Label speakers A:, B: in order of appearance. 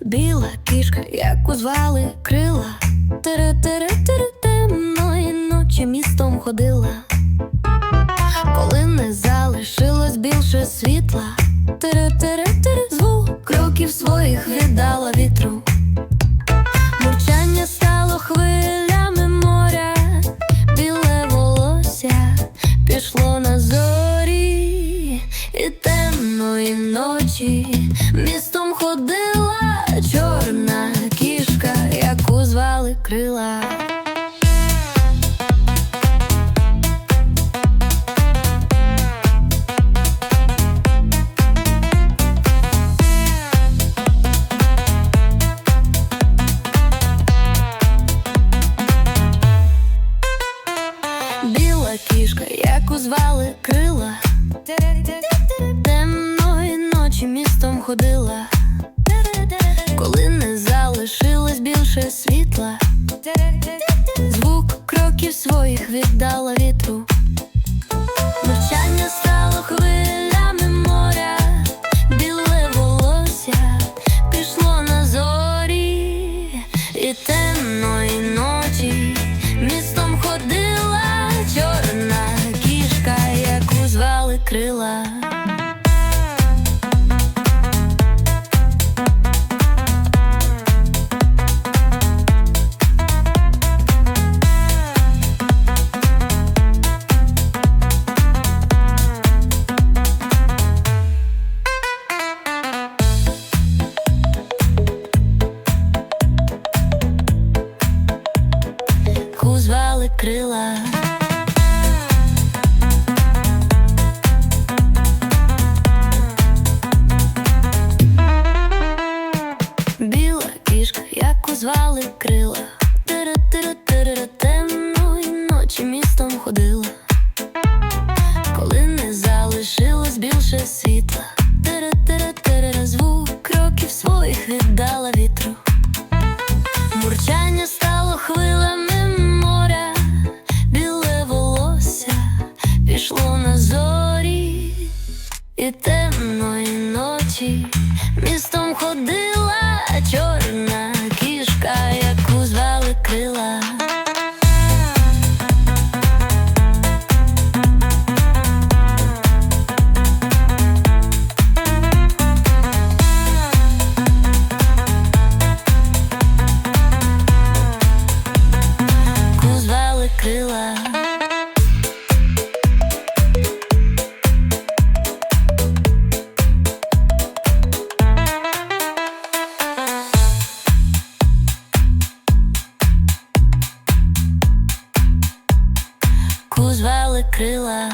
A: Біла кішка, яку звали крила, тере-тере-тере темної ночі містом ходила, коли не залишилось більше світла, тере-тере-тере звук кроків своїх віддала вітру. Мурчання стало хвилями моря, біле волосся пішло на зорі, і темної ночі містом ходила віддала вітру. Мовчання стало хвилями моря, біле волосся пішло на зорі, і темної ночі містом ходила чорна кішка, яку звали крила. Яку крила. Біла кішка, яку звали крила. Тире-тире-тире, темної ночі містом ходила. І темної ночі містом ходила чорна кішка, яку звали крила. Яку крила. Яку звали крила.